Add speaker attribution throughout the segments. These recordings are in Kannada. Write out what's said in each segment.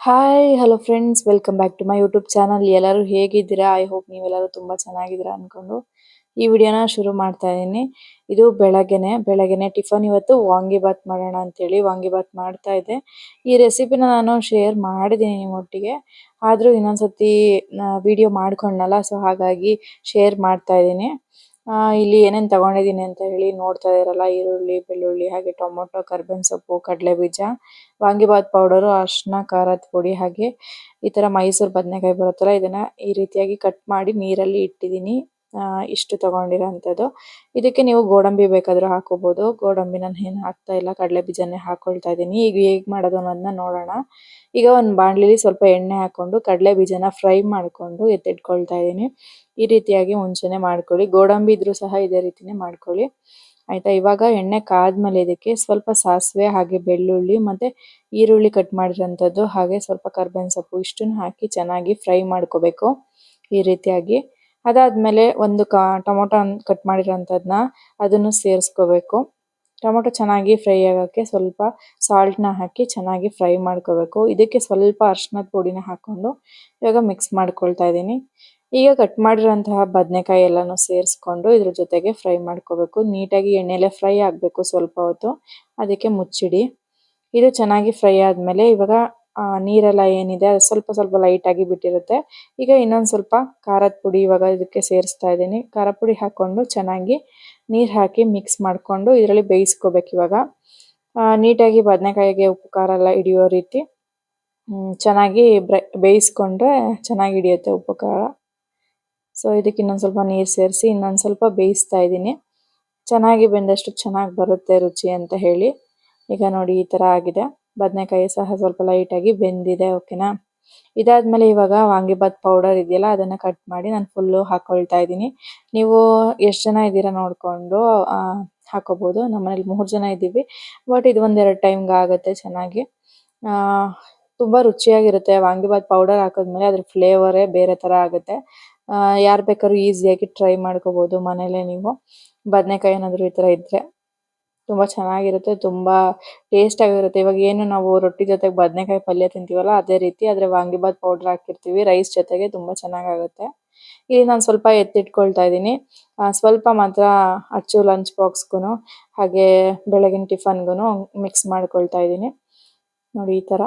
Speaker 1: Hi hello friends welcome back to my YouTube channel ಎಲ್ಲರೂ ಹೇಗಿದ್ದೀರಾ? ಐ ಹೋಪ್ ನೀವೆಲ್ಲರೂ ತುಂಬ ಚೆನ್ನಾಗಿದ್ದೀರಾ ಅನ್ಕೊಂಡು ಈ ವಿಡಿಯೋನ ಶುರು ಮಾಡ್ತಾ ಇದ್ದೀನಿ. ಇದು ಬೆಳಗ್ಗೆನೆ. ಬೆಳಗ್ಗೆನೆ ಟಿಫನ್ ಇವತ್ತು ವಾಂಗಿಬಾತ್ ಮಾಡೋಣ ಅಂತೇಳಿ ವಾಂಗಿಬಾತ್ ಮಾಡ್ತಾ ಇದ್ದೆ. ಈ ರೆಸಿಪಿನ ನಾನು ಶೇರ್ ಮಾಡಿದ್ದೀನಿ ನಿಮ್ಮೊಟ್ಟಿಗೆ. ಆದರೂ ಇನ್ನೊಂದ್ಸತಿ ವಿಡಿಯೋ ಮಾಡ್ಕೊಂಡಲ್ಲ ಸೊ ಹಾಗಾಗಿ ಶೇರ್ ಮಾಡ್ತಾ ಇದ್ದೀನಿ. ಆ, ಇಲ್ಲಿ ಏನೇನ್ ತಗೊಂಡಿದೀನಿ ಅಂತ ಹೇಳಿ ನೋಡ್ತಾ ಇದಿರಲ್ಲ ಈರುಳ್ಳಿ ಬೆಳ್ಳುಳ್ಳಿ ಹಾಗೆ ಟೊಮೊಟೊ ಕರ್ಬೇವಿನ ಸೊಪ್ಪು ಕಡಲೆ ಬೀಜ ವಾಂಗಿಬಾತ್ ಪೌಡರ್ ಅರ್ಶಿನ ಖಾರದ ಪುಡಿ ಹಾಗೆ ಈ ತರ ಮೈಸೂರ್ ಬದನೆಕಾಯಿ ಬರುತ್ತಲ್ಲ ಇದನ್ನ ಈ ರೀತಿಯಾಗಿ ಕಟ್ ಮಾಡಿ ನೀರಲ್ಲಿ ಇಟ್ಟಿದ್ದೀನಿ ಇಷ್ಟು ತಗೊಂಡಿರೋಂಥದ್ದು. ಇದಕ್ಕೆ ನೀವು ಗೋಡಂಬಿ ಬೇಕಾದರೂ ಹಾಕೋಬಹುದು ಗೋಡಂಬಿ ನಾನು ಏನು ಹಾಕ್ತಾ ಇಲ್ಲ, ಕಡಲೆ ಬೀಜನೇ ಹಾಕೊಳ್ತಾ ಇದ್ದೀನಿ ಈಗ ಹೇಗ್ ಮಾಡೋದು ಅನ್ನೋದನ್ನ ನೋಡೋಣ. ಈಗ ಒಂದು ಬಾಣಲಿಲಿ ಸ್ವಲ್ಪ ಎಣ್ಣೆ ಹಾಕೊಂಡು, ಕಡಲೆ ಬೀಜನ ಫ್ರೈ ಮಾಡ್ಕೊಂಡು ಎತ್ತಿಟ್ಕೊಳ್ತಾ ಇದ್ದೀನಿ ಈ ರೀತಿಯಾಗಿ ಮುಂಚೆನೆ ಮಾಡ್ಕೊಳ್ಳಿ. ಗೋಡಂಬಿ ಇದ್ರೂ ಸಹ ಇದೇ ರೀತಿನೇ ಮಾಡ್ಕೊಳ್ಳಿ. ಆಯ್ತಾ? ಇವಾಗ ಎಣ್ಣೆ ಕಾದ್ಮೇಲೆ ಇದಕ್ಕೆ ಸ್ವಲ್ಪ ಸಾಸಿವೆ, ಹಾಗೆ ಬೆಳ್ಳುಳ್ಳಿ, ಮತ್ತೆ ಈರುಳ್ಳಿ ಕಟ್ ಮಾಡಿರೋಂಥದ್ದು, ಹಾಗೆ ಸ್ವಲ್ಪ ಕರ್ಬೇವಿನ ಸೊಪ್ಪು, ಇಷ್ಟನ್ನು ಹಾಕಿ ಚೆನ್ನಾಗಿ ಫ್ರೈ ಮಾಡ್ಕೋಬೇಕು. ಈ ರೀತಿಯಾಗಿ ಅದಾದ್ಮೇಲೆ ಒಂದು ಕಾ, ಟೊಮೊಟೊ ಕಟ್ ಮಾಡಿರೋಂಥದ್ದನ್ನ ಅದನ್ನು ಸೇರಿಸ್ಕೋಬೇಕು. ಟೊಮೊಟೊ ಚೆನ್ನಾಗಿ ಫ್ರೈ ಆಗೋಕ್ಕೆ ಸ್ವಲ್ಪ ಸಾಲ್ಟ್ನ ಹಾಕಿ ಚೆನ್ನಾಗಿ ಫ್ರೈ ಮಾಡ್ಕೋಬೇಕು. ಇದಕ್ಕೆ ಸ್ವಲ್ಪ ಅರ್ಶಿನದ ಪುಡಿನ ಹಾಕ್ಕೊಂಡು ಇವಾಗ ಮಿಕ್ಸ್ ಮಾಡ್ಕೊಳ್ತಾ ಇದ್ದೀನಿ. ಈಗ ಕಟ್ ಮಾಡಿರೋಂತಹ ಬದನೆಕಾಯಿ ಎಲ್ಲಾನು ಸೇರಿಸ್ಕೊಂಡು ಇದ್ರ ಜೊತೆಗೆ ಫ್ರೈ ಮಾಡ್ಕೋಬೇಕು. ನೀಟಾಗಿ ಎಣ್ಣೆಲೆ ಫ್ರೈ ಆಗಬೇಕು ಸ್ವಲ್ಪ ಹೊತ್ತು. ಅದಕ್ಕೆ ಮುಚ್ಚಿಡಿ. ಇದು ಚೆನ್ನಾಗಿ ಫ್ರೈ ಆದ್ಮೇಲೆ ಇವಾಗ ಆ, ನೀರೆಲ್ಲ ಏನಿದೆ ಅದು ಸ್ವಲ್ಪ ಸ್ವಲ್ಪ ಲೈಟ್ ಆಗಿ ಬಿಟ್ಟಿರುತ್ತೆ. ಈಗ ಇನ್ನೊಂದು ಸ್ವಲ್ಪ ಖಾರದ ಪುಡಿ ಇವಾಗ ಇದಕ್ಕೆ ಸೇರಿಸ್ತಾ ಇದ್ದೀನಿ. ಖಾರ ಪುಡಿ ಹಾಕೊಂಡು ಚೆನ್ನಾಗಿ ನೀರು ಹಾಕಿ ಮಿಕ್ಸ್ ಮಾಡ್ಕೊಂಡು ಇದರಲ್ಲಿ ಬೇಯಿಸ್ಕೋಬೇಕು ಇವಾಗ. ನೀಟಾಗಿ ಬದನೆಕಾಯಿಗೆ ಉಪ್ಪು ಖಾರ ಎಲ್ಲ ಹಿಡಿಯೋ ರೀತಿ ಚೆನ್ನಾಗಿ ಬೇಯಿಸ್ಕೊಂಡ್ರೆ ಚೆನ್ನಾಗಿ ಹಿಡಿಯುತ್ತೆ ಉಪ್ಪು ಖಾರ. ಸೊ ಇದಕ್ಕೆ ಇನ್ನೊಂದು ಸ್ವಲ್ಪ ನೀರು ಸೇರಿಸಿ ಇನ್ನೊಂದು ಸ್ವಲ್ಪ ಬೇಯಿಸ್ತಾ ಇದ್ದೀನಿ. ಚೆನ್ನಾಗಿ ಬೆಂದಷ್ಟು ಚೆನ್ನಾಗಿ ಬರುತ್ತೆ ರುಚಿ ಅಂತ ಹೇಳಿ. ಈಗ ನೋಡಿ ಈ ಥರ ಆಗಿದೆ. ಬದನೆಕಾಯಿ ಸಹ ಸ್ವಲ್ಪ ಲೈಟ್ ಆಗಿ ಬೆಂದಿದೆ ಓಕೆನಾ ಇದಾದ್ಮೇಲೆ ಇವಾಗ ವಾಂಗಿಬಾತ್ ಪೌಡರ್ ಇದೆಯಲ್ಲ, ಅದನ್ನ ಕಟ್ ಮಾಡಿ ನಾನು ಫುಲ್ಲು ಹಾಕೊಳ್ತಾ ಇದ್ದೀನಿ. ನೀವು ಎಷ್ಟು ಜನ ಇದ್ದೀರಾ ನೋಡಿಕೊಂಡು ಹಾಕೋಬಹುದು ನಮ್ಮನೇಲಿ ಮೂರು ಜನ ಇದ್ದೀವಿ ಬಟ್ ಇದು ಒಂದೆರಡು ಟೈಮ್ಗೆ ಆಗುತ್ತೆ ಚೆನ್ನಾಗಿ. ಆ, ತುಂಬಾ ರುಚಿಯಾಗಿರುತ್ತೆ ವಾಂಗಿಬಾತ್ ಪೌಡರ್ ಹಾಕಿದ್ಮೇಲೆ, ಅದ್ರ ಫ್ಲೇವರೇ ಬೇರೆ ತರ ಆಗುತ್ತೆ. ಯಾರು ಬೇಕಾದ್ರೂ ಈಸಿಯಾಗಿ ಟ್ರೈ ಮಾಡ್ಕೋಬಹುದು ಮನೇಲೆ ನೀವು. ಬದನೆಕಾಯಿ ಏನಾದ್ರು ಈ ತರ ಇದ್ರೆ. ತುಂಬಾ ಚೆನ್ನಾಗಿರುತ್ತೆ, ತುಂಬಾ ಟೇಸ್ಟ್ ಆಗಿರುತ್ತೆ ಇವಾಗ ಏನು ನಾವು ರೊಟ್ಟಿ ಜೊತೆಗೆ ಬದನೆಕಾಯಿ ಪಲ್ಯ ತಿಂತೀವಲ್ಲ, ಅದೇ ರೀತಿ ಆದ್ರೆ ವಾಂಗಿಬಾತ್ ಪೌಡರ್ ಹಾಕಿರ್ತೀವಿ ರೈಸ್ ಜೊತೆಗೆ ತುಂಬಾ ಚೆನ್ನಾಗಾಗುತ್ತೆ. ಇಲ್ಲಿ ನಾನು ಸ್ವಲ್ಪ ಎತ್ತಿಟ್ಕೊಳ್ತಾ ಇದ್ದೀನಿ. ಸ್ವಲ್ಪ ಮಾತ್ರ ಅಚ್ಚು ಲಂಚ್ ಬಾಕ್ಸ್ಗೂ ಹಾಗೆ ಬೆಳಗಿನ ಟಿಫನ್ಗೂ ಮಿಕ್ಸ್ ಮಾಡ್ಕೊಳ್ತಾ ಇದ್ದೀನಿ. ನೋಡಿ ಈ ತರ.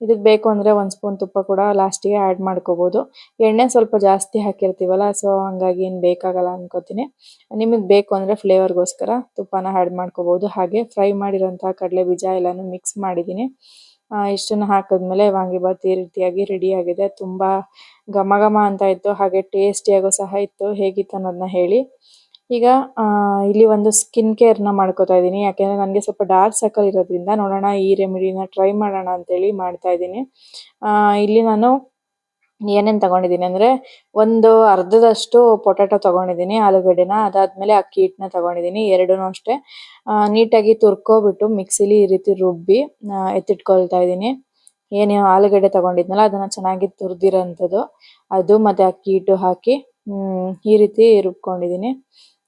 Speaker 1: ಇದಕ್ ಬೇಕು ಅಂದ್ರೆ ಒಂದು ಸ್ಪೂನ್ ತುಪ್ಪ ಕೂಡ ಲಾಸ್ಟಿಗೆ ಆಡ್ ಮಾಡ್ಕೋಬೋದು. ಎಣ್ಣೆ ಸ್ವಲ್ಪ ಜಾಸ್ತಿ ಹಾಕಿರ್ತೀವಲ್ಲ ಸೊ ಹಂಗಾಗಿ ಏನು ಬೇಕಾಗಲ್ಲ ಅನ್ಕೋತೀನಿ. ನಿಮಗೆ ಬೇಕು ಅಂದ್ರೆ ಫ್ಲೇವರ್ಗೋಸ್ಕರ ತುಪ್ಪನ ಆಡ್ ಮಾಡ್ಕೋಬೋದು. ಹಾಗೆ ಫ್ರೈ ಮಾಡಿರೋಂಥ ಕಡಲೆ ಬೀಜ ಎಲ್ಲಾನು ಮಿಕ್ಸ್ ಮಾಡಿದ್ದೀನಿ. ಇಷ್ಟನ್ನು ಹಾಕಿದ್ಮೇಲೆ ವಾಂಗಿಬಾತ್ ಈ ರೀತಿಯಾಗಿ ರೆಡಿ ಆಗಿದೆ. ತುಂಬಾ ಘಮ ಘಮ ಅಂತ ಇತ್ತು, ಹಾಗೆ ಟೇಸ್ಟಿಯಾಗೂ ಸಹ ಇತ್ತು. ಹೇಗಿತ್ತು ಅನ್ನೋದನ್ನ ಹೇಳಿ. ಈಗ ಇಲ್ಲಿ ಒಂದು ಸ್ಕಿನ್ ಕೇರ್ನ ಮಾಡ್ಕೋತಾ ಇದ್ದೀನಿ. ಯಾಕೆಂದ್ರೆ ನನಗೆ ಸ್ವಲ್ಪ ಡಾರ್ಕ್ ಸರ್ಕಲ್ ಇರೋದ್ರಿಂದ ನೋಡೋಣ ಈ ರೆಮಿಡಿನ ಟ್ರೈ ಮಾಡೋಣ ಅಂತೇಳಿ ಮಾಡ್ತಾ ಇದ್ದೀನಿ. ಆ, ಇಲ್ಲಿ ನಾನು ಏನೇನ್ ತಗೊಂಡಿದ್ದೀನಿ ಅಂದ್ರೆ ಒಂದು ಅರ್ಧದಷ್ಟು ಪೊಟ್ಯಾಟೊ ತಗೊಂಡಿದ್ದೀನಿ ಆಲೂಗಡ್ಡೆನ. ಅದಾದಮೇಲೆ ಅಕ್ಕಿ ಹಿಟ್ಟನ್ನ ತಗೊಂಡಿದ್ದೀನಿ ಎರಡೂ ಅಷ್ಟೇ. ನೀಟಾಗಿ ತುರ್ಕೋಬಿಟ್ಟು ಮಿಕ್ಸಿಲಿ ಈ ರೀತಿ ರುಬ್ಬಿ ಎತ್ತಿಟ್ಕೊಳ್ತಾ ಇದ್ದೀನಿ. ಏನು ಆಲೂಗಡ್ಡೆ ತಗೊಂಡಿದ್ನಲ್ಲ ಅದನ್ನ ಚೆನ್ನಾಗಿ ತುರ್ದಿರೋಂಥದ್ದು. ಅದು ಮತ್ತು ಅಕ್ಕಿ ಹಿಟ್ಟು ಹಾಕಿ ಈ ರೀತಿ ರುಬ್ಕೊಂಡಿದ್ದೀನಿ.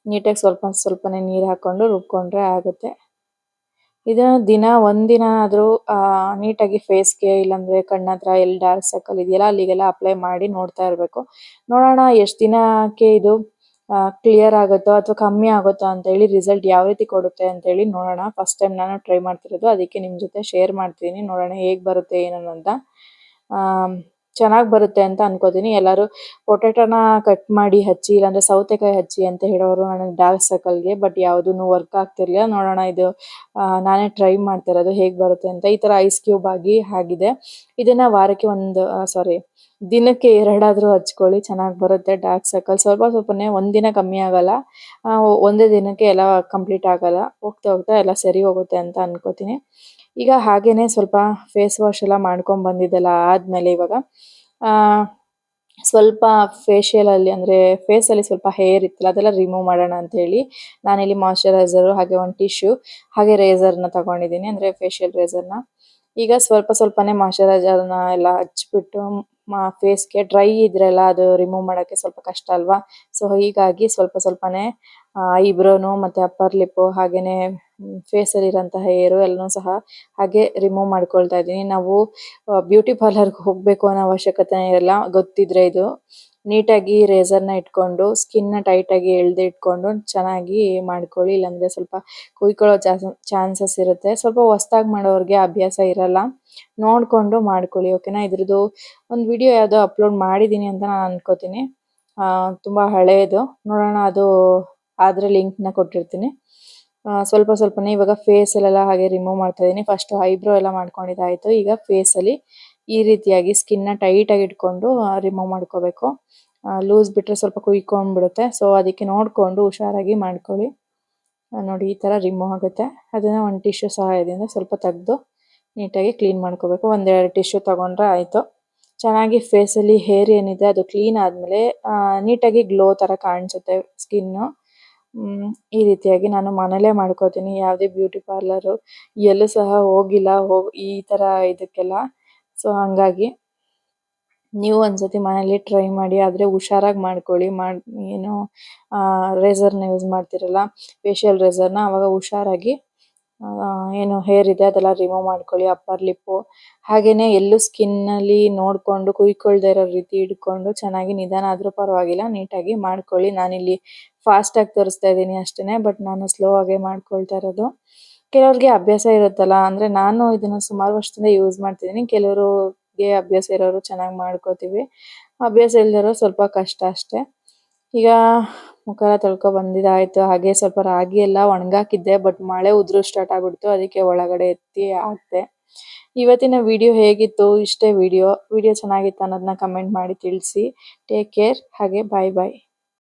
Speaker 1: ನೀಟಾಗಿ ಸ್ವಲ್ಪ ಸ್ವಲ್ಪನೇ ನೀರು ಹಾಕೊಂಡು ರುಬ್ಕೊಂಡ್ರೆ ಆಗುತ್ತೆ. ಇದನ್ನ ದಿನ ಒಂದಿನ ಆದರೂ ನೀಟಾಗಿ ಫೇಸ್ಗೆ ಇಲ್ಲಾಂದ್ರೆ ಕಣ್ಣತ್ರ ಎಲ್ಲಿ ಡಾರ್ಕ್ ಸರ್ಕಲ್ ಇದೆಯಲ್ಲ ಅಲ್ಲಿಗೆಲ್ಲ ಅಪ್ಲೈ ಮಾಡಿ ನೋಡ್ತಾ ಇರಬೇಕು. ನೋಡೋಣ ಎಷ್ಟು ದಿನಕ್ಕೆ ಇದು ಕ್ಲಿಯರ್ ಆಗುತ್ತೋ ಅಥವಾ ಕಮ್ಮಿ ಆಗುತ್ತೋ ಅಂತ ಹೇಳಿ ರಿಸಲ್ಟ್ ಯಾವ ರೀತಿ ಕೊಡುತ್ತೆ ಅಂತ ಹೇಳಿ ನೋಡೋಣ. ಫಸ್ಟ್ ಟೈಮ್ ನಾನು ಟ್ರೈ ಮಾಡ್ತಿರೋದು, ಅದಕ್ಕೆ ನಿಮ್ಮ ಜೊತೆ ಶೇರ್ ಮಾಡ್ತೀನಿ. ನೋಡೋಣ ಹೇಗೆ ಬರುತ್ತೆ ಏನೋ ಅಂತ. ಚೆನ್ನಾಗ್ ಬರುತ್ತೆ ಅಂತ ಅನ್ಕೋತೀನಿ. ಎಲ್ಲರೂ ಪೊಟ್ಯಾಟೋನ ಕಟ್ ಮಾಡಿ ಹಚ್ಚಿ, ಇಲ್ಲಾಂದ್ರೆ ಸೌತೆಕಾಯಿ ಹಚ್ಚಿ ಅಂತ ಹೇಳೋರು ನನಗೆ ಡಾರ್ಕ್ ಸರ್ಕಲ್ಗೆ ಬಟ್ ಯಾವುದೂ ವರ್ಕ್ ಆಗ್ತಿರ್ಲಿಲ್ಲ. ನೋಡೋಣ ಇದು ನಾನೇ ಟ್ರೈ ಮಾಡ್ತಿರೋದು ಹೇಗ್ ಬರುತ್ತೆ ಅಂತ. ಈ ತರ ಐಸ್ ಕ್ಯೂಬ್ ಆಗಿ ಆಗಿದೆ. ಇದನ್ನ ವಾರಕ್ಕೆ ಒಂದು ಸಾರಿ ದಿನಕ್ಕೆ ಎರಡಾದ್ರೂ ಹಚ್ಕೊಳ್ಳಿ, ಚೆನ್ನಾಗಿ ಬರುತ್ತೆ ಡಾರ್ಕ್ ಸರ್ಕಲ್ ಸ್ವಲ್ಪ ಸ್ವಲ್ಪನೇ ಒಂದಿನ ಕಮ್ಮಿ ಆಗಲ್ಲ. ಒಂದೇ ದಿನಕ್ಕೆ ಎಲ್ಲ ಕಂಪ್ಲೀಟ್ ಆಗಲ್ಲ. ಹೋಗ್ತಾ ಹೋಗ್ತಾ ಎಲ್ಲ ಸರಿ ಹೋಗುತ್ತೆ ಅಂತ ಅನ್ಕೋತೀನಿ. ಈಗ ಹಾಗೇನೆ ಸ್ವಲ್ಪ ಫೇಸ್ ವಾಶ್ ಎಲ್ಲ ಮಾಡ್ಕೊಂಡ್ ಬಂದಿದ್ದೆಲ್ಲ ಆದ್ಮೇಲೆ ಇವಾಗ, ಆ, ಸ್ವಲ್ಪ ಫೇಶಿಯಲ್ ಅಲ್ಲಿ ಅಂದ್ರೆ ಫೇಸ್ ಅಲ್ಲಿ ಸ್ವಲ್ಪ ಹೇರ್ ಇತ್ತಲ್ಲ, ಅದೆಲ್ಲ ರಿಮೂವ್ ಮಾಡೋಣ ಅಂತ ಹೇಳಿ ನಾನಿಲ್ಲಿ ಮಾಯಶ್ಚರೈಸರ್ ಹಾಗೆ ಒಂದು ಟಿಶ್ಯೂ ಹಾಗೆ ರೇಸರ್ನ ತಗೊಂಡಿದ್ದೀನಿ, ಅಂದ್ರೆ ಫೇಶಿಯಲ್ ರೇಸರ್ನ. ಈಗ ಸ್ವಲ್ಪ ಸ್ವಲ್ಪನೇ ಮಾಯಶ್ಚರೈಸರ್ನ ಎಲ್ಲ ಹಚ್ಬಿಟ್ಟು ಫೇಸ್ಗೆ ಡ್ರೈ ಇದ್ರೆಲ್ಲ ಅದು ರಿಮೂವ್ ಮಾಡೋಕ್ಕೆ ಸ್ವಲ್ಪ ಕಷ್ಟ ಅಲ್ವಾ? ಸೊ ಹೀಗಾಗಿ ಸ್ವಲ್ಪ ಸ್ವಲ್ಪನೇ ಐಬ್ರೋನು ಮತ್ತೆ ಅಪ್ಪರ್ ಲಿಪ್ಪು ಹಾಗೇನೆ ಫೇಸ್ ಅಲ್ಲಿ ಇರೋಂತಹ ಹೇರು ಎಲ್ಲನೂ ಸಹ ಹಾಗೆ ರಿಮೂವ್ ಮಾಡ್ಕೊಳ್ತಾ ಇದ್ದೀನಿ. ನಾವು ಬ್ಯೂಟಿ ಪಾರ್ಲರ್ಗೆ ಹೋಗ್ಬೇಕು ಅನ್ನೋ ಅವಶ್ಯಕತೆ ಇರಲ್ಲ, ಗೊತ್ತಿದ್ರೆ ಇದು. ನೀಟಾಗಿ ನ ಇಟ್ಕೊಂಡು ಸ್ಕಿನ್ನ ಟೈಟ್ ಆಗಿ ಎಳ್ದು ಇಟ್ಕೊಂಡು ಚೆನ್ನಾಗಿ ಮಾಡ್ಕೊಳ್ಳಿ. ಇಲ್ಲಾಂದ್ರೆ ಸ್ವಲ್ಪ ಕುಯ್ಕೊಳ್ಳೋ ಚಾನ್ಸಸ್ ಇರುತ್ತೆ. ಸ್ವಲ್ಪ ಹೊಸ್ದಾಗಿ ಮಾಡೋರಿಗೆ ಅಭ್ಯಾಸ ಇರಲ್ಲ. ನೋಡ್ಕೊಂಡು ಮಾಡ್ಕೊಳ್ಳಿ, ಓಕೆನಾ? ಇದ್ರದ್ದು ಒಂದು ವಿಡಿಯೋ ಯಾವುದೋ ಅಪ್ಲೋಡ್ ಮಾಡಿದ್ದೀನಿ ಅಂತ ನಾನು ಅನ್ಕೋತೀನಿ. ತುಂಬಾ ಹಳೇದು. ನೋಡೋಣ, ಅದು ಆದ್ರೆ ನ ಕೊಟ್ಟಿರ್ತೀನಿ. ಆ, ಸ್ವಲ್ಪ ಸ್ವಲ್ಪನೇ ಇವಾಗ ಫೇಸ್ ಅಲ್ಲೆಲ್ಲ ಹಾಗೆ ರಿಮೂವ್ ಮಾಡ್ತಾ ಇದೀನಿ ಫಸ್ಟ್ ಐಬ್ರೋ ಎಲ್ಲ ಮಾಡ್ಕೊಂಡಿದ್ದಾಯ್ತು. ಈಗ ಫೇಸ್ ಅಲ್ಲಿ ಈ ರೀತಿಯಾಗಿ ಸ್ಕಿನ್ನ ಟೈಟ್ ಆಗಿ ಇಟ್ಕೊಂಡು ರಿಮೂವ್ ಮಾಡ್ಕೋಬೇಕು. ಲೂಸ್ ಬಿಟ್ರೆ ಸ್ವಲ್ಪ ಕುಯ್ಕೊಂಡ್ಬಿಡುತ್ತೆ. ಸೊ ಅದಕ್ಕೆ ನೋಡ್ಕೊಂಡು ಹುಷಾರಾಗಿ ಮಾಡ್ಕೊಳ್ಳಿ. ನೋಡಿ ಈ ತರ ರಿಮೂವ್ ಆಗುತ್ತೆ. ಅದನ್ನ ಒಂದು ಟಿಶ್ಯೂ ಸಹಾಯದಿಂದ ಸ್ವಲ್ಪ ತೆಗೆದು ನೀಟಾಗಿ ಕ್ಲೀನ್ ಮಾಡ್ಕೋಬೇಕು. ಒಂದೆರಡು ಟಿಶ್ಯೂ ತಗೊಂಡ್ರೆ ಆಯ್ತು. ಚೆನ್ನಾಗಿ ಫೇಸ್ ಅಲ್ಲಿ ಹೇರ್ ಏನಿದೆ ಅದು ಕ್ಲೀನ್ ಆದಮೇಲೆ ನೀಟಾಗಿ ಗ್ಲೋ ತರ ಕಾಣಿಸುತ್ತೆ ಸ್ಕಿನ್ ಈ ರೀತಿಯಾಗಿ ನಾನು ಮನೇಲೆ ಮಾಡ್ಕೋತೀನಿ. ಯಾವುದೇ ಬ್ಯೂಟಿ ಪಾರ್ಲರ್ ಎಲ್ಲೂ ಸಹ ಹೋಗಿಲ್ಲ. ಈ ತರ ಇದಕ್ಕೆಲ್ಲ. ಸೊ ಹಂಗಾಗಿ ನೀವು ಒಂದ್ಸತಿ ಮನೇಲಿ ಟ್ರೈ ಮಾಡಿ, ಆದರೆ ಹುಷಾರಾಗಿ ಮಾಡ್ಕೊಳ್ಳಿ. ಮಾಡ್, ಏನು ರೇಸರ್ನ ಯೂಸ್ ಮಾಡ್ತಿರಲ್ಲ ಫೇಶಿಯಲ್ ರೇಸರ್ನ ಅವಾಗ ಹುಷಾರಾಗಿ ಏನು ಹೇರ್ ಇದೆ, ಅದೆಲ್ಲ ರಿಮೂವ್ ಮಾಡ್ಕೊಳ್ಳಿ. ಅಪ್ಪರ್ ಲಿಪ್ಪು ಹಾಗೆಯೇ ಎಲ್ಲೂ ಸ್ಕಿನ್ನಲ್ಲಿ ನೋಡ್ಕೊಂಡು, ಕುಯ್ಕೊಳ್ದೇ ಇರೋ ರೀತಿ ಇಟ್ಕೊಂಡು, ಚೆನ್ನಾಗಿ ನಿಧಾನ ಆದರೂ ಪರವಾಗಿಲ್ಲ ನೀಟಾಗಿ ಮಾಡ್ಕೊಳ್ಳಿ. ನಾನಿಲ್ಲಿ ಫಾಸ್ಟ್ ಆಗಿ ತೋರಿಸ್ತಾ ಇದ್ದೀನಿ ಅಷ್ಟೇನೆ, ಬಟ್ ನಾನು ಸ್ಲೋ ಆಗೇ ಮಾಡ್ಕೊಳ್ತಾ ಇರೋದು. ಕೆಲವ್ರಿಗೆ ಅಭ್ಯಾಸ ಇರುತ್ತಲ್ಲ, ಅಂದ್ರೆ ನಾನು ಇದನ್ನ ಸುಮಾರು ವರ್ಷದಿಂದ ಯೂಸ್ ಮಾಡ್ತಿದ್ದೀನಿ. ಕೆಲವರಿಗೆ ಅಭ್ಯಾಸ ಇರೋರು ಚೆನ್ನಾಗಿ ಮಾಡ್ಕೋತೀವಿ. ಅಭ್ಯಾಸ ಇಲ್ದಿರೋ ಸ್ವಲ್ಪ ಕಷ್ಟ ಅಷ್ಟೇ. ಈಗ ಮುಖರ ತೊಳ್ಕೊ ಬಂದಿದ್ದಾಯ್ತು, ಹಾಗೆ ಸ್ವಲ್ಪ ರಾಗಿ ಎಲ್ಲ ಒಣಗಾಕಿದ್ದೆ, ಬಟ್ ಮಳೆ ಉದ್ರು ಸ್ಟಾರ್ಟ್ ಆಗ್ಬಿಡ್ತು, ಅದಕ್ಕೆ ಒಳಗಡೆ ಎತ್ತಿ ಹಾಕ್ದೆ. ಇವತ್ತಿನ ವಿಡಿಯೋ ಹೇಗಿತ್ತು, ಇಷ್ಟೇ ವಿಡಿಯೋ ವಿಡಿಯೋ ಚೆನ್ನಾಗಿತ್ತು ಅನ್ನೋದನ್ನ ಕಮೆಂಟ್ ಮಾಡಿ ತಿಳಿಸಿ. ಟೇಕ್ ಕೇರ್ ಹಾಗೆ ಬಾಯ್ ಬಾಯ್